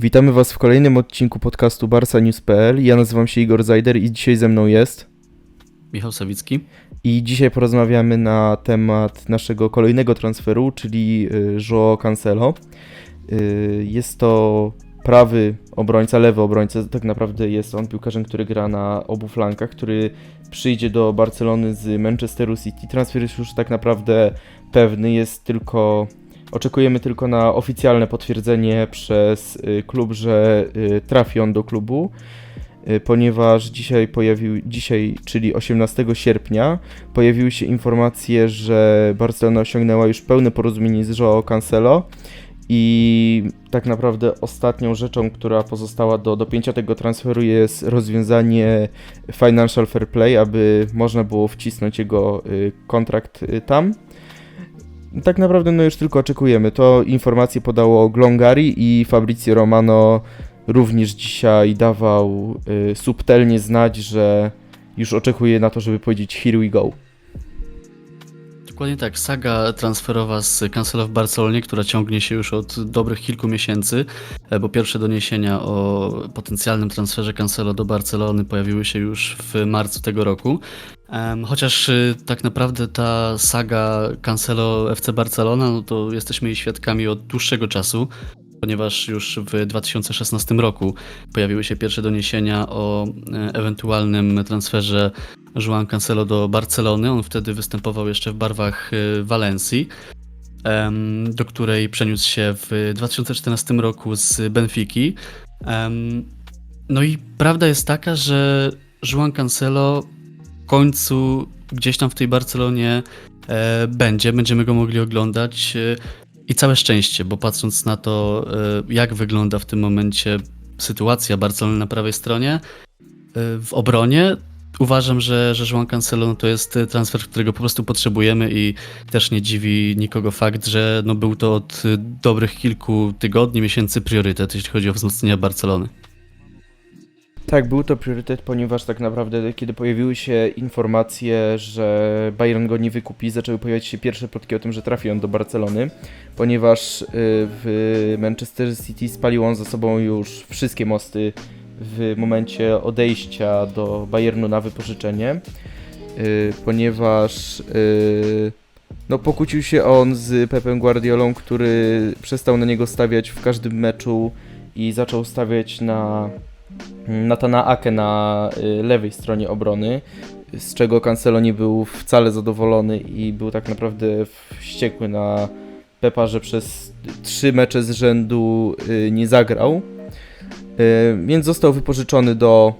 Witamy Was w kolejnym odcinku podcastu barsanews.pl. Ja nazywam się Igor Zajder i dzisiaj ze mną jest. Michał Sawicki. I dzisiaj porozmawiamy na temat naszego kolejnego transferu, czyli y, Joao Cancelo. Y, Jest to prawy obrońca, lewy obrońca. Tak naprawdę jest on piłkarzem, który gra na obu flankach, który przyjdzie do Barcelony z Manchesteru City. Transfer jest już tak naprawdę pewny, jest tylko Oczekujemy tylko na oficjalne potwierdzenie przez y, klub, że y, trafi on do klubu, y, ponieważ dzisiaj pojawił, dzisiaj, czyli 18 sierpnia, pojawiły się informacje, że Barcelona osiągnęła już pełne porozumienie z Joao Cancelo i tak naprawdę ostatnią rzeczą, która pozostała do dopięcia tego transferu jest rozwiązanie Financial Fair Play, aby można było wcisnąć jego kontrakt tam. Tak naprawdę no już tylko oczekujemy. To informacje podało Glongari i Fabrizio Romano również dzisiaj dawał y, subtelnie znać, że już oczekuje na to, żeby powiedzieć here we go. Dokładnie tak, saga transferowa z Cancelo w Barcelonie, która ciągnie się już od dobrych kilku miesięcy, e, bo pierwsze doniesienia o potencjalnym transferze Cancelo do Barcelony pojawiły się już w marcu tego roku. Chociaż y, tak naprawdę ta saga Cancelo FC Barcelona, no to jesteśmy jej świadkami od dłuższego czasu, ponieważ już w 2016 roku pojawiły się pierwsze doniesienia o e, ewentualnym transferze Joan Cancelo do Barcelony. On wtedy występował jeszcze w barwach e, Walencji, do której przeniósł się w 2014 roku z Benfiki. No i prawda jest taka, że Joan Cancelo końcu gdzieś tam w tej Barcelonie e, będzie, będziemy go mogli oglądać. e, I całe szczęście, bo patrząc na to, e, jak wygląda w tym momencie sytuacja Barcelony na prawej stronie, e, w obronie, uważam, że, że Joan Cancelo to jest transfer, którego po prostu potrzebujemy i też nie dziwi nikogo fakt, że no był to od dobrych kilku tygodni, miesięcy priorytet, jeśli chodzi o wzmocnienie Barcelony. Tak, był to priorytet, ponieważ tak naprawdę kiedy pojawiły się informacje, że Bayern go nie wykupi, zaczęły pojawiać się pierwsze plotki o tym, że trafi on do Barcelony, ponieważ y, w Manchester City spalił on za sobą już wszystkie mosty w momencie odejścia do Bayernu na wypożyczenie, y, ponieważ y, no, pokłócił się on z Pepem Guardiolą, który przestał na niego stawiać w każdym meczu i zaczął stawiać na Natana Ake na y, lewej stronie obrony, z czego Cancelo nie był wcale zadowolony i był tak naprawdę wściekły na Pepa, że przez trzy mecze z rzędu y, nie zagrał. Y, Więc został wypożyczony do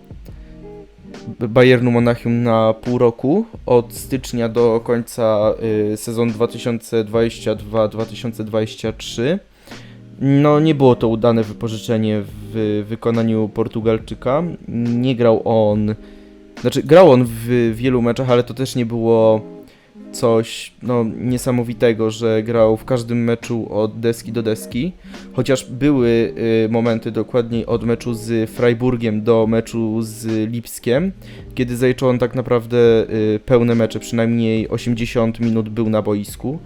Bayernu Monachium na pół roku, od stycznia do końca sezonu 2022-2023. No, nie było to udane wypożyczenie w wykonaniu Portugalczyka. Nie grał on. Znaczy, grał on w wielu meczach, ale to też nie było coś no, niesamowitego, że grał w każdym meczu od deski do deski. Chociaż były y, momenty dokładniej od meczu z Freiburgiem do meczu z Lipskiem, kiedy zaliczył on tak naprawdę y, pełne mecze, przynajmniej 80 minut był na boisku.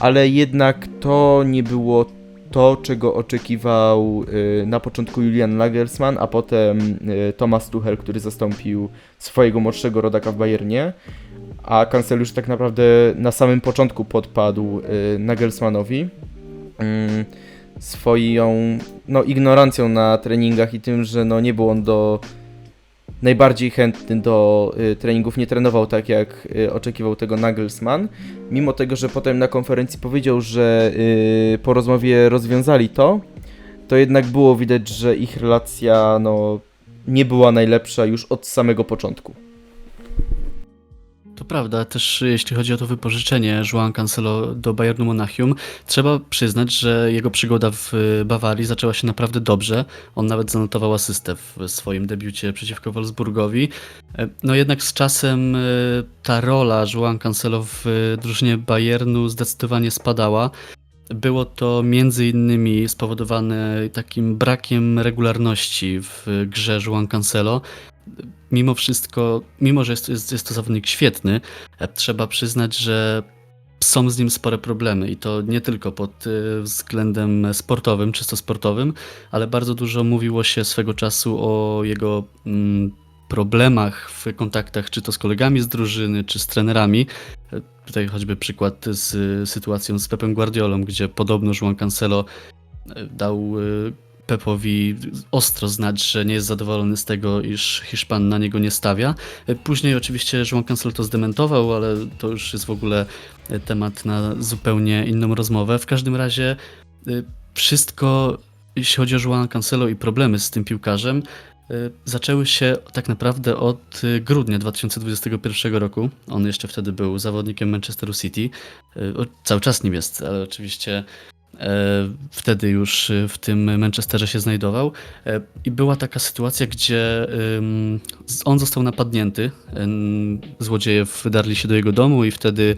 Ale jednak to nie było to, czego oczekiwał y, na początku Julian Nagelsmann, a potem y, Thomas Tuchel, który zastąpił swojego młodszego rodaka w Bayernie, a Cancel już tak naprawdę na samym początku podpadł y, Nagelsmannowi mm, swoją no, ignorancją na treningach i tym, że no, nie był on do najbardziej chętny do y, treningów, nie trenował tak jak y, oczekiwał tego Nagelsmann, mimo tego, że potem na konferencji powiedział, że y, po rozmowie rozwiązali to, to jednak było widać, że ich relacja no, nie była najlepsza już od samego początku. To prawda, też jeśli chodzi o to wypożyczenie Joan Cancelo do Bayernu Monachium, trzeba przyznać, że jego przygoda w Bawarii zaczęła się naprawdę dobrze. On nawet zanotował asystę w swoim debiucie przeciwko Wolfsburgowi. E, No jednak z czasem e, ta rola Joan Cancelo w drużynie Bayernu zdecydowanie spadała. Było to między innymi spowodowane takim brakiem regularności w grze Joan Cancelo. Mimo wszystko, mimo że jest, jest, jest to zawodnik świetny, e, trzeba przyznać, że są z nim spore problemy i to nie tylko pod y, względem sportowym, czysto sportowym, ale bardzo dużo mówiło się swego czasu o jego mm, problemach w kontaktach czy to z kolegami z drużyny, czy z trenerami. E, Tutaj choćby przykład z sytuacją z Pepem Guardiolą, gdzie podobno Juan Cancelo e, dał Pepowi ostro znać, że nie jest zadowolony z tego, iż Hiszpan na niego nie stawia. E, Później oczywiście Juan Cancelo to zdementował, ale to już jest w ogóle e, temat na zupełnie inną rozmowę. W każdym razie y, wszystko, jeśli chodzi o Juan Cancelo i problemy z tym piłkarzem, y, zaczęły się tak naprawdę od grudnia 2021 roku. On jeszcze wtedy był zawodnikiem Manchesteru City. Cały czas nim jest, ale oczywiście e, wtedy już y, w tym Manchesterze się znajdował. E, I była taka sytuacja, gdzie on został napadnięty. Złodzieje wdarli się do jego domu i wtedy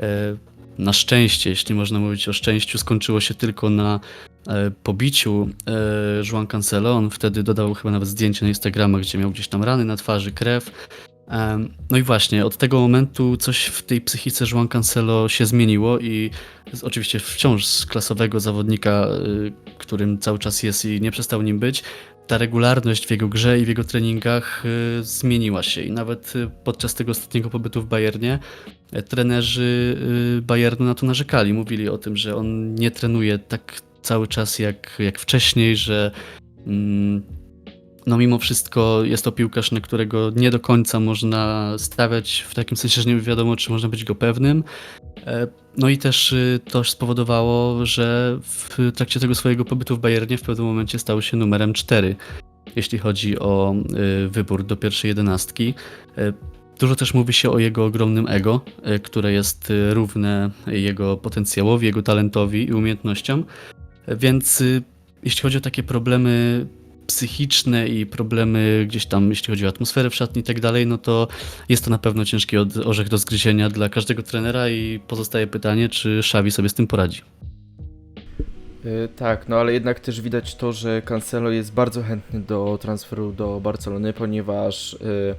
e, na szczęście, jeśli można mówić o szczęściu, skończyło się tylko na e, pobiciu e, Juan Cancelo. On wtedy dodał chyba nawet zdjęcie na Instagrama, gdzie miał gdzieś tam rany na twarzy, krew. No i właśnie, od tego momentu coś w tej psychice Juan Cancelo się zmieniło i oczywiście wciąż z klasowego zawodnika, y, którym cały czas jest i nie przestał nim być, ta regularność w jego grze i w jego treningach y, zmieniła się i nawet y, podczas tego ostatniego pobytu w Bayernie trenerzy Bayernu na to narzekali. Mówili o tym, że on nie trenuje tak cały czas jak, jak wcześniej, że mm, no mimo wszystko jest to piłkarz, na którego nie do końca można stawiać, w takim sensie, że nie wiadomo, czy można być go pewnym. E, No i też y, to spowodowało, że w trakcie tego swojego pobytu w Bayernie w pewnym momencie stał się numerem 4, jeśli chodzi o y, wybór do pierwszej jedenastki. E, Dużo też mówi się o jego ogromnym ego, e, które jest y, równe jego potencjałowi, jego talentowi i umiejętnościom. Więc jeśli chodzi o takie problemy psychiczne i problemy gdzieś tam, jeśli chodzi o atmosferę w szatni i tak dalej, no to jest to na pewno ciężki orzech do zgryzienia dla każdego trenera i pozostaje pytanie, czy Xavi sobie z tym poradzi. Y, Tak, no ale jednak też widać to, że Cancelo jest bardzo chętny do transferu do Barcelony, ponieważ y,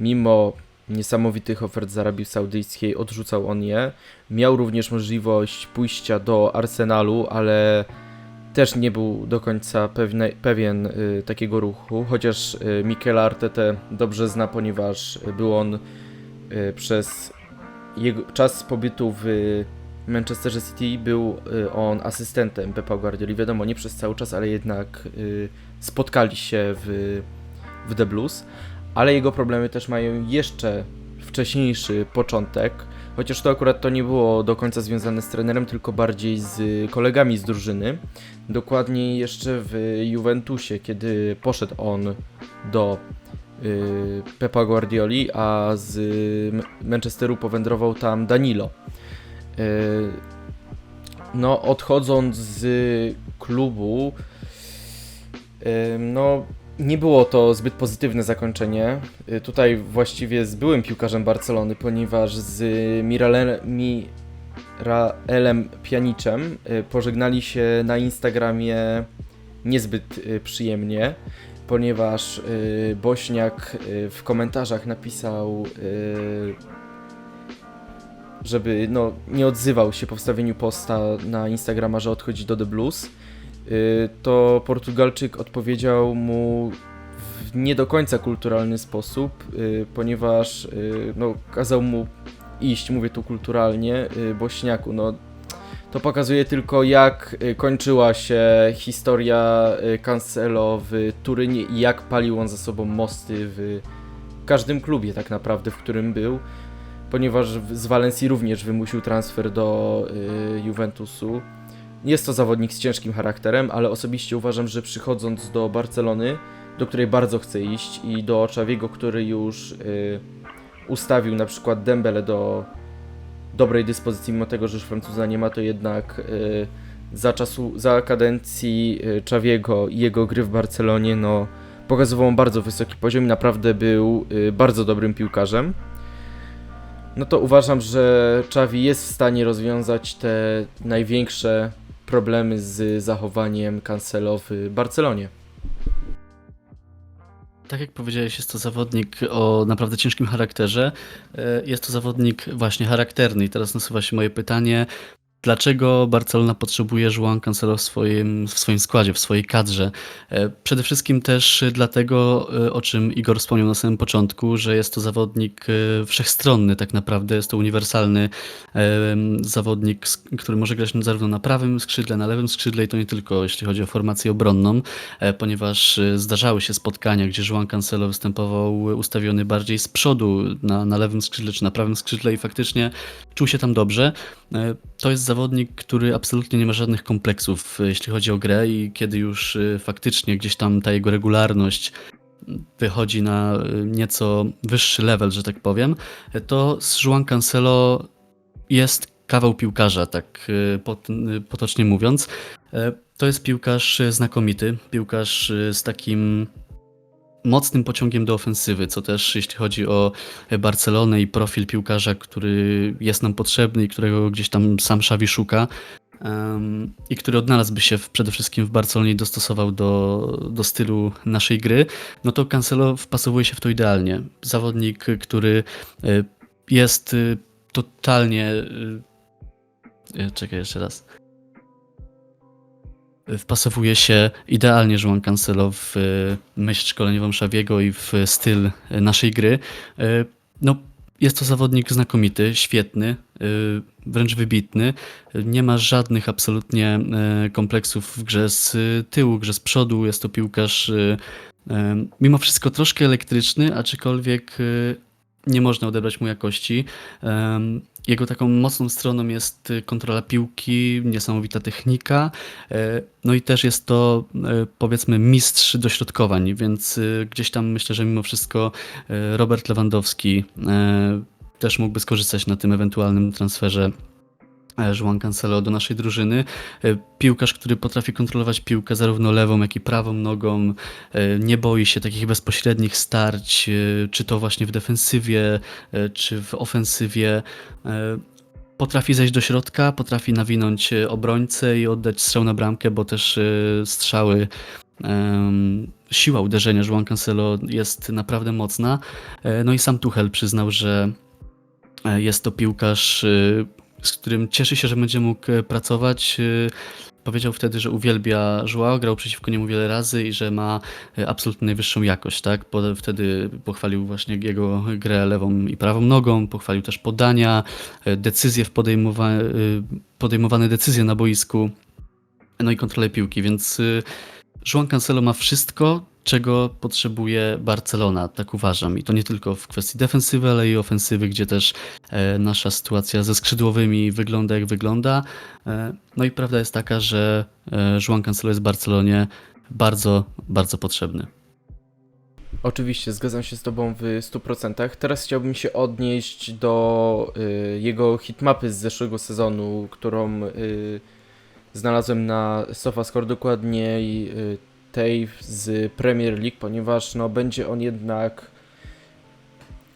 mimo niesamowitych ofert z Arabii Saudyjskiej odrzucał on je. Miał również możliwość pójścia do Arsenalu, ale też nie był do końca pewne, pewien y, takiego ruchu, chociaż y, Mikel Artetę dobrze zna, ponieważ był on y, przez jego czas pobytu w Manchesterze City był y, on asystentem Pepa Guardioli. Wiadomo, nie przez cały czas, ale jednak y, spotkali się w, w The Blues. Ale jego problemy też mają jeszcze wcześniejszy początek. Chociaż to akurat to nie było do końca związane z trenerem, tylko bardziej z kolegami z drużyny. Dokładniej jeszcze w Juventusie, kiedy poszedł on do y, Pepa Guardioli, a z M- Manchesteru powędrował tam Danilo. Yy, No, odchodząc z klubu, yy, no, nie było to zbyt pozytywne zakończenie. Yy, Tutaj właściwie z byłym piłkarzem Barcelony, ponieważ z Miralem, Pjaniczem yy, pożegnali się na Instagramie niezbyt yy, przyjemnie, ponieważ Bośniak w komentarzach napisał żeby no, nie odzywał się po wstawieniu posta na Instagrama, że odchodzi do The Blues, y, to Portugalczyk odpowiedział mu w nie do końca kulturalny sposób, y, ponieważ y, no, kazał mu iść, mówię tu kulturalnie, y, Bośniaku. No, to pokazuje tylko jak y, kończyła się historia y, Cancelo w Turynie i jak palił on za sobą mosty w każdym klubie tak naprawdę, w którym był ponieważ z Walencji również wymusił transfer do y, Juventusu. Jest to zawodnik z ciężkim charakterem, ale osobiście uważam, że przychodząc do Barcelony, do której bardzo chce iść i do Czawiego, który już y, ustawił na przykład Dembele do dobrej dyspozycji, mimo tego, że już Francuza nie ma, to jednak y, za czasu, za kadencji y, Czawiego i jego gry w Barcelonie, no pokazywał on bardzo wysoki poziom i naprawdę był y, bardzo dobrym piłkarzem. No to uważam, że Xavi jest w stanie rozwiązać te największe problemy z zachowaniem Cancelo w Barcelonie. Tak jak powiedziałeś, jest to zawodnik o naprawdę ciężkim charakterze. E, Jest to zawodnik właśnie charakterny. I teraz nasuwa się moje pytanie. Dlaczego Barcelona potrzebuje João Cancelo w swoim, w swoim składzie, w swojej kadrze? E, Przede wszystkim też dlatego, e, o czym Igor wspomniał na samym początku, że jest to zawodnik e, wszechstronny tak naprawdę, jest to uniwersalny zawodnik, który może grać zarówno na prawym skrzydle, na lewym skrzydle i to nie tylko jeśli chodzi o formację obronną, ponieważ zdarzały się spotkania, gdzie João Cancelo występował ustawiony bardziej z przodu na, na lewym skrzydle czy na prawym skrzydle i faktycznie czuł się tam dobrze. To jest zawodnik, który absolutnie nie ma żadnych kompleksów, e, jeśli chodzi o grę i kiedy już e, faktycznie gdzieś tam ta jego regularność wychodzi na e, nieco wyższy level, że tak powiem, to João Cancelo jest kawał piłkarza, tak pot, potocznie mówiąc. To jest piłkarz znakomity, piłkarz z takim mocnym pociągiem do ofensywy, co też jeśli chodzi o Barcelonę i profil piłkarza, który jest nam potrzebny i którego gdzieś tam sam Xavi szuka em, i który odnalazłby się w, przede wszystkim w Barcelonie i dostosował do, do stylu naszej gry, no to Cancelo wpasowuje się w to idealnie. Zawodnik, który e, jest e, totalnie... e, e, Czekaj jeszcze raz wpasowuje się idealnie João Cancelo w e, myśl szkoleniową Szawiego i w styl e, naszej gry. E, No, jest to zawodnik znakomity, świetny, wręcz wybitny. Nie ma żadnych absolutnie kompleksów w grze z tyłu, grze z przodu. Jest to piłkarz mimo wszystko troszkę elektryczny, aczkolwiek nie można odebrać mu jakości. Jego taką mocną stroną jest e, kontrola piłki, niesamowita technika, e, no i też jest to e, powiedzmy mistrz dośrodkowań, więc gdzieś tam myślę, że mimo wszystko Robert Lewandowski też mógłby skorzystać na tym ewentualnym transferze João Cancelo do naszej drużyny. E, Piłkarz, który potrafi kontrolować piłkę zarówno lewą, jak i prawą nogą, e, nie boi się takich bezpośrednich starć, e, czy to właśnie w defensywie, czy w ofensywie. Potrafi zejść do środka, potrafi nawinąć obrońcę i oddać strzał na bramkę, bo też strzały, siła uderzenia João Cancelo jest naprawdę mocna. No i sam Tuchel przyznał, że jest to piłkarz, z którym cieszy się, że będzie mógł e, pracować. E, Powiedział wtedy, że uwielbia Joao, grał przeciwko niemu wiele razy i że ma e, absolutnie najwyższą jakość, tak? Wtedy pochwalił właśnie jego grę lewą i prawą nogą, pochwalił też podania, decyzje w podejmowa- podejmowane decyzje na boisku, no i kontrolę piłki, więc João Cancelo ma wszystko, czego potrzebuje Barcelona, tak uważam. I to nie tylko w kwestii defensywy, ale i ofensywy, gdzie też e, nasza sytuacja ze skrzydłowymi wygląda jak wygląda. E, no i prawda jest taka, że e, João Cancelo jest Barcelonie bardzo, bardzo potrzebny. Oczywiście, zgadzam się z Tobą w 100%. Teraz chciałbym się odnieść do y, jego hitmapy z zeszłego sezonu, którą y, znalazłem na SofaScore, dokładniej y, tej z Premier League, ponieważ no, będzie on jednak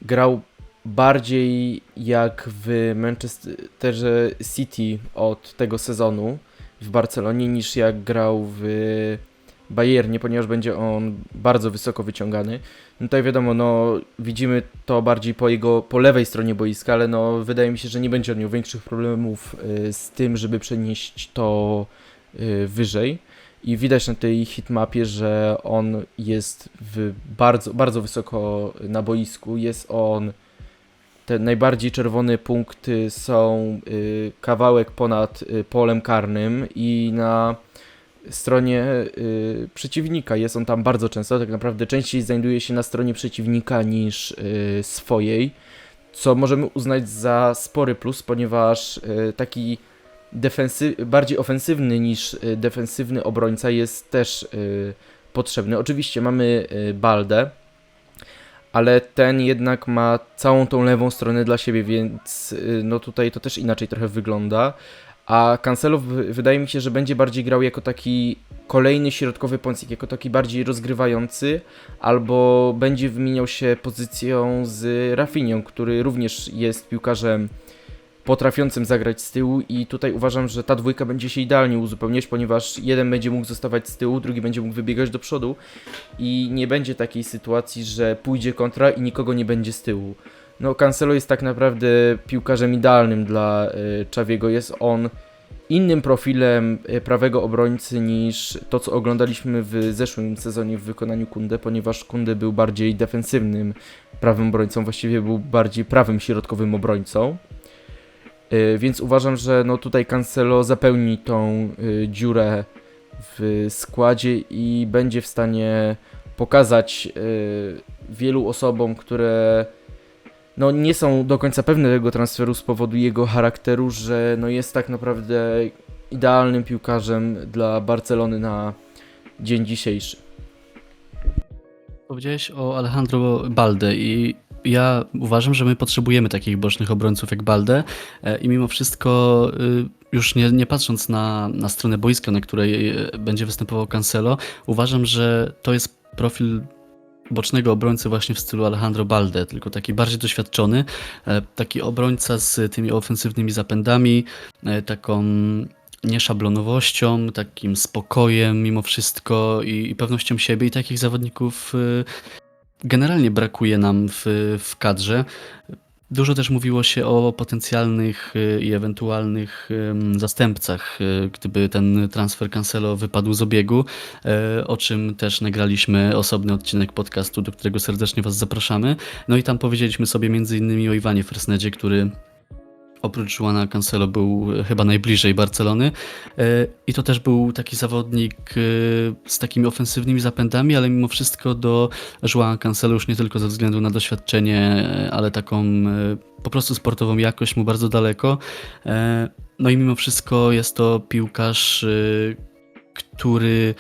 grał bardziej jak w Manchesterze City od tego sezonu w Barcelonie niż jak grał w Bayernie, ponieważ będzie on bardzo wysoko wyciągany. No tutaj wiadomo, no widzimy to bardziej po jego, po lewej stronie boiska, ale no wydaje mi się, że nie będzie on miał większych problemów y, z tym, żeby przenieść to y, wyżej. I widać na tej hitmapie, że on jest bardzo, bardzo wysoko na boisku. Jest on, te najbardziej czerwone punkty są y, kawałek ponad y, polem karnym i na stronie y, przeciwnika. Jest on tam bardzo często, tak naprawdę częściej znajduje się na stronie przeciwnika niż y, swojej, co możemy uznać za spory plus, ponieważ y, taki bardziej ofensywny niż y, defensywny obrońca jest też y, potrzebny. Oczywiście mamy y, Baldę, ale ten jednak ma całą tą lewą stronę dla siebie, więc y, no tutaj to też inaczej trochę wygląda. A Cancelo wydaje mi się, że będzie bardziej grał jako taki kolejny środkowy pomocnik, jako taki bardziej rozgrywający, albo będzie wymieniał się pozycją z Rafinią, który również jest piłkarzem potrafiącym zagrać z tyłu i tutaj uważam, że ta dwójka będzie się idealnie uzupełniać, ponieważ jeden będzie mógł zostawać z tyłu, drugi będzie mógł wybiegać do przodu i nie będzie takiej sytuacji, że pójdzie kontra i nikogo nie będzie z tyłu. No Cancelo jest tak naprawdę piłkarzem idealnym dla y, Czawiego, jest on innym profilem y, prawego obrońcy niż to, co oglądaliśmy w zeszłym sezonie w wykonaniu Kunde, ponieważ Kunde był bardziej defensywnym prawym obrońcą, właściwie był bardziej prawym środkowym obrońcą. Y, Więc uważam, że no tutaj Cancelo zapełni tą y, dziurę w składzie i będzie w stanie pokazać y, wielu osobom, które no nie są do końca pewne tego transferu z powodu jego charakteru, że no jest tak naprawdę idealnym piłkarzem dla Barcelony na dzień dzisiejszy. Powiedziałeś o Alejandro Balde i ja uważam, że my potrzebujemy takich bocznych obrońców jak Balde e, i mimo wszystko y, już nie, nie patrząc na, na stronę boiska, na której e, będzie występował Cancelo, uważam, że to jest profil bocznego obrońcy właśnie w stylu Alejandro Balde, tylko taki bardziej doświadczony, e, taki obrońca z tymi ofensywnymi zapędami, taką nieszablonowością, takim spokojem mimo wszystko i, i pewnością siebie i takich zawodników y, generalnie brakuje nam w, w kadrze. Dużo też mówiło się o potencjalnych y, i ewentualnych zastępcach, y, gdyby ten transfer Cancelo wypadł z obiegu, y, o czym też nagraliśmy osobny odcinek podcastu, do którego serdecznie Was zapraszamy. No i tam powiedzieliśmy sobie innymi o Iwanie Fresnedzie, który oprócz Juana Cancelo był chyba najbliżej Barcelony E, i to też był taki zawodnik e, z takimi ofensywnymi zapędami, ale mimo wszystko do Juana Cancelo już nie tylko ze względu na doświadczenie, e, ale taką e, po prostu sportową jakość mu bardzo daleko. E, No i mimo wszystko jest to piłkarz, e, który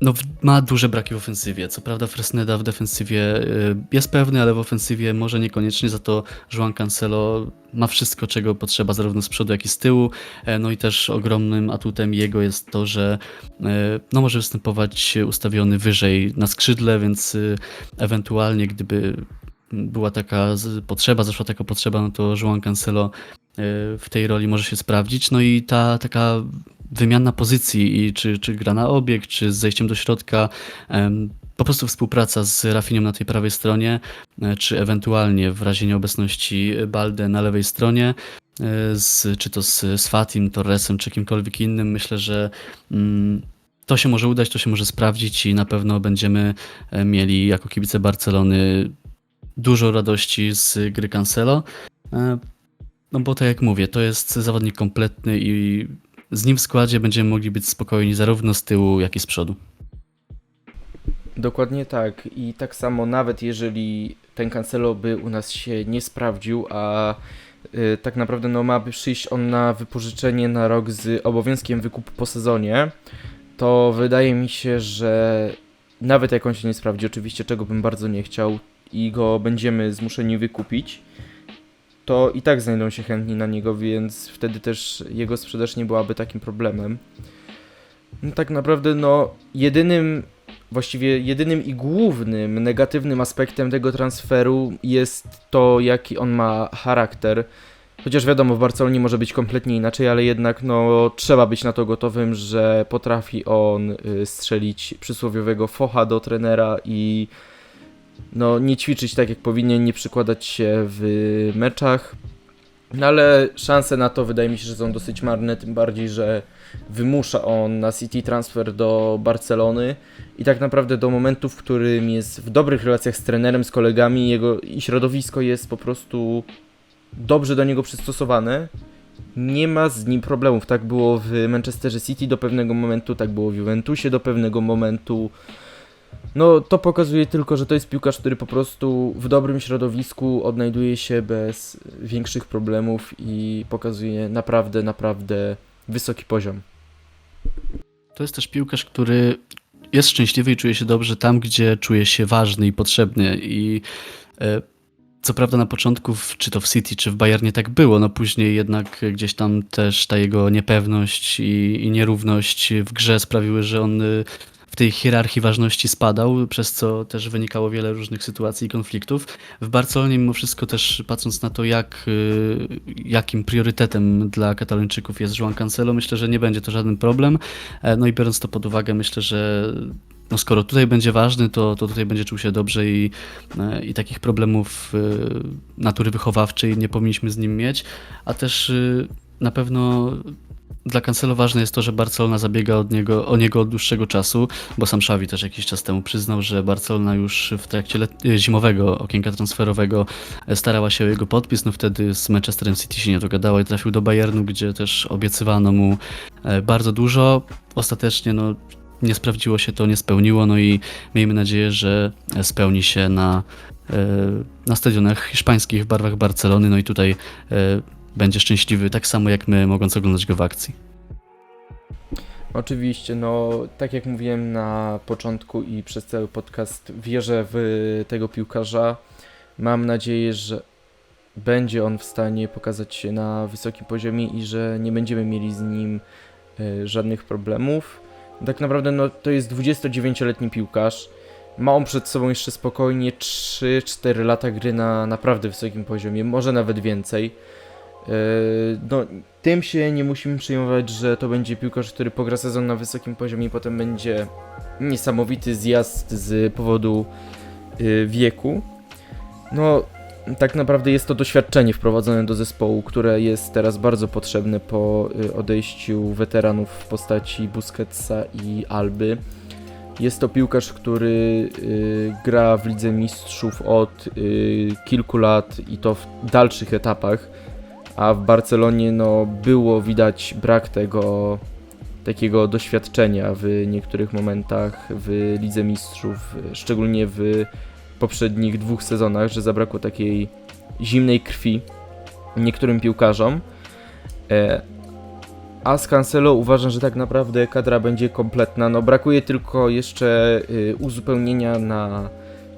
no, ma duże braki w ofensywie. Co prawda Fresneda w defensywie y, jest pewny, ale w ofensywie może niekoniecznie, za to Juan Cancelo ma wszystko, czego potrzeba zarówno z przodu, jak i z tyłu. E, No i też ogromnym atutem jego jest to, że e, no, może występować ustawiony wyżej na skrzydle, więc y, ewentualnie gdyby była taka potrzeba, zaszła taka potrzeba, no to Juan Cancelo e, w tej roli może się sprawdzić. No i ta taka wymiana pozycji i czy, czy gra na obieg, czy z zejściem do środka, po prostu współpraca z Rafinią na tej prawej stronie, e, czy ewentualnie w razie nieobecności Balde na lewej stronie, e, z, czy to z, z Fatim, Torresem, czy kimkolwiek innym, myślę, że mm, to się może udać, to się może sprawdzić i na pewno będziemy e, mieli jako kibice Barcelony dużo radości z gry Cancelo. No bo tak jak mówię, to jest zawodnik kompletny i z nim w składzie będziemy mogli być spokojni zarówno z tyłu, jak i z przodu. Dokładnie tak. I tak samo nawet jeżeli ten Cancelo by u nas się nie sprawdził, a y, tak naprawdę no, ma przyjść on na wypożyczenie na rok z obowiązkiem wykupu po sezonie, to wydaje mi się, że nawet jak on się nie sprawdzi, oczywiście czego bym bardzo nie chciał i go będziemy zmuszeni wykupić, to i tak znajdą się chętni na niego, więc wtedy też jego sprzedaż nie byłaby takim problemem. No, tak naprawdę no jedynym właściwie jedynym i głównym negatywnym aspektem tego transferu jest to, jaki on ma charakter. Chociaż wiadomo, w Barcelonie może być kompletnie inaczej, ale jednak no, trzeba być na to gotowym, że potrafi on y, strzelić przysłowiowego focha do trenera i no, nie ćwiczyć tak jak powinien, nie przykładać się w meczach. No ale szanse na to wydaje mi się, że są dosyć marne, tym bardziej, że wymusza on na City transfer do Barcelony i tak naprawdę do momentu, w którym jest w dobrych relacjach z trenerem, z kolegami, jego i środowisko jest po prostu dobrze do niego przystosowane, nie ma z nim problemów. Tak było w Manchesterze City do pewnego momentu, tak było w Juventusie do pewnego momentu. No, to pokazuje tylko, że to jest piłkarz, który po prostu w dobrym środowisku odnajduje się bez większych problemów i pokazuje naprawdę, naprawdę wysoki poziom. To jest też piłkarz, który jest szczęśliwy i czuje się dobrze tam, gdzie czuje się ważny i potrzebny. I e, co prawda na początku, czy to w City, czy w Bayernie tak było, no później jednak gdzieś tam też ta jego niepewność i, i nierówność w grze sprawiły, że on y, w tej hierarchii ważności spadał, przez co też wynikało wiele różnych sytuacji i konfliktów. W Barcelonie mimo wszystko też patrząc na to, jak, y, jakim priorytetem dla Katalończyków jest Joan Cancelo, myślę, że nie będzie to żaden problem. E, No i biorąc to pod uwagę, myślę, że no skoro tutaj będzie ważny, to, to tutaj będzie czuł się dobrze i, e, i takich problemów y, natury wychowawczej nie powinniśmy z nim mieć, a też y, na pewno dla Cancelo ważne jest to, że Barcelona zabiega od niego, o niego od dłuższego czasu, bo sam Xavi też jakiś czas temu przyznał, że Barcelona już w trakcie e, zimowego okienka transferowego e, starała się o jego podpis, no wtedy z Manchesterem City się nie dogadała i trafił do Bayernu, gdzie też obiecywano mu e, bardzo dużo. Ostatecznie no, nie sprawdziło się to, nie spełniło, no i miejmy nadzieję, że spełni się na, na stadionach hiszpańskich w barwach Barcelony, no i tutaj będzie szczęśliwy tak samo jak my, mogąc oglądać go w akcji. Oczywiście, no tak jak mówiłem na początku i przez cały podcast, wierzę w tego piłkarza. Mam nadzieję, że będzie on w stanie pokazać się na wysokim poziomie i że nie będziemy mieli z nim e, żadnych problemów. Tak naprawdę no, to jest 29-letni piłkarz. Ma on przed sobą jeszcze spokojnie 3-4 lata gry na naprawdę wysokim poziomie, może nawet więcej. E, No, tym się nie musimy przejmować, że to będzie piłkarz, który pogra sezon na wysokim poziomie i potem będzie niesamowity zjazd z powodu y, wieku. No, tak naprawdę jest to doświadczenie wprowadzone do zespołu, które jest teraz bardzo potrzebne po y, odejściu weteranów w postaci Busquetsa i Alby. Jest to piłkarz, który y, gra w Lidze Mistrzów od kilku lat i to w dalszych etapach a w Barcelonie no, było widać brak tego takiego doświadczenia w niektórych momentach w Lidze Mistrzów, szczególnie w poprzednich dwóch sezonach, że zabrakło takiej zimnej krwi niektórym piłkarzom. E, a z Cancelo uważam, że tak naprawdę kadra będzie kompletna. No, brakuje tylko jeszcze y, uzupełnienia na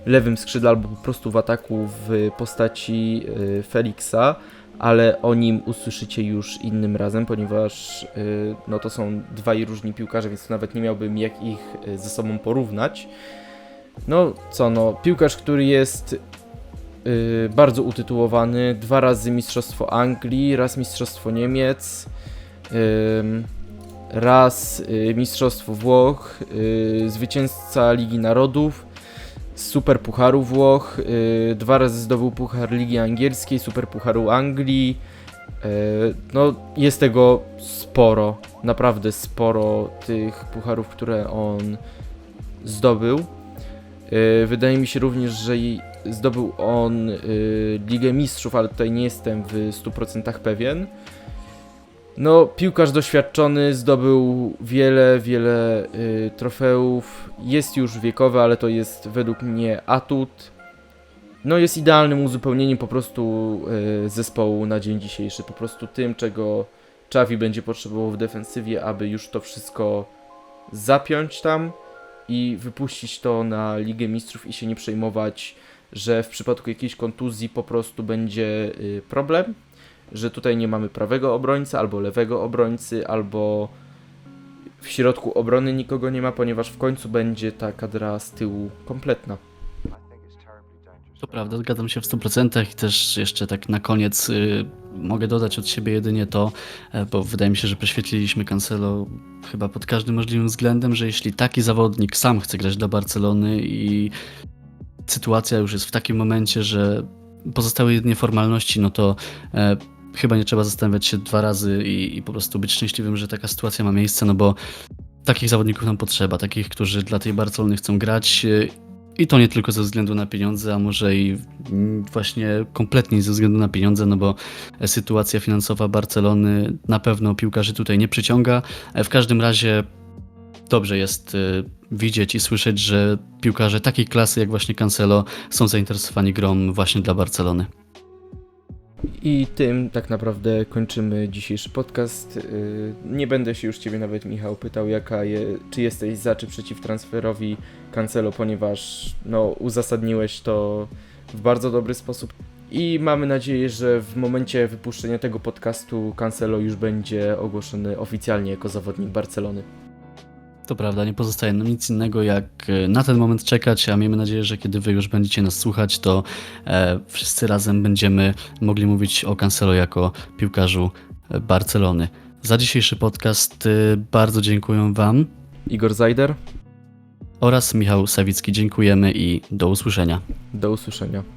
lewym skrzydle albo po prostu w ataku w postaci y, Felixa ale o nim usłyszycie już innym razem, ponieważ y, no to są dwaj różni piłkarze, więc nawet nie miałbym jak ich y, ze sobą porównać. No co no, piłkarz, który jest y, bardzo utytułowany, dwa razy Mistrzostwo Anglii, raz Mistrzostwo Niemiec, raz Mistrzostwo Włoch, zwycięzca Ligi Narodów, Super Pucharu Włoch, y, dwa razy zdobył Puchar Ligi Angielskiej, Super Pucharu Anglii. Y, no, jest tego sporo, naprawdę sporo tych pucharów, które on zdobył. Y, wydaje mi się również, że zdobył on y, Ligę Mistrzów, ale tutaj nie jestem w 100% pewien. No, piłkarz doświadczony, zdobył wiele, wiele y, trofeów. Jest już wiekowy, ale to jest według mnie atut. No, jest idealnym uzupełnieniem po prostu y, zespołu na dzień dzisiejszy. Po prostu tym, czego Czawi będzie potrzebował w defensywie, aby już to wszystko zapiąć tam i wypuścić to na Ligę Mistrzów i się nie przejmować, że w przypadku jakiejś kontuzji po prostu będzie y, problem że tutaj nie mamy prawego obrońcy, albo lewego obrońcy, albo w środku obrony nikogo nie ma, ponieważ w końcu będzie ta kadra z tyłu kompletna. To prawda, zgadzam się w 100% i też jeszcze tak na koniec y, mogę dodać od siebie jedynie to, e, bo wydaje mi się, że prześwietliliśmy Cancelo chyba pod każdym możliwym względem, że jeśli taki zawodnik sam chce grać dla Barcelony i sytuacja już jest w takim momencie, że pozostały jedynie formalności, no to e, chyba nie trzeba zastanawiać się dwa razy i, i po prostu być szczęśliwym, że taka sytuacja ma miejsce, no bo takich zawodników nam potrzeba, takich, którzy dla tej Barcelony chcą grać y, i to nie tylko ze względu na pieniądze, a może i właśnie kompletnie ze względu na pieniądze, no bo e, sytuacja finansowa Barcelony na pewno piłkarzy tutaj nie przyciąga. E, W każdym razie dobrze jest y, widzieć i słyszeć, że piłkarze takiej klasy jak właśnie Cancelo są zainteresowani grą właśnie dla Barcelony. I tym tak naprawdę kończymy dzisiejszy podcast. Yy, Nie będę się już Ciebie nawet, Michał, pytał, jaka je, czy jesteś za czy przeciw transferowi Cancelo, ponieważ no, uzasadniłeś to w bardzo dobry sposób. I mamy nadzieję, że w momencie wypuszczenia tego podcastu Cancelo już będzie ogłoszony oficjalnie jako zawodnik Barcelony. To prawda, nie pozostaje nam nic innego jak e, na ten moment czekać, a miejmy nadzieję, że kiedy wy już będziecie nas słuchać, to e, wszyscy razem będziemy mogli mówić o Cancelo jako piłkarzu e, Barcelony. Za dzisiejszy podcast e, bardzo dziękuję wam Igor Zajder, oraz Michał Sawicki. Dziękujemy i do usłyszenia. do usłyszenia.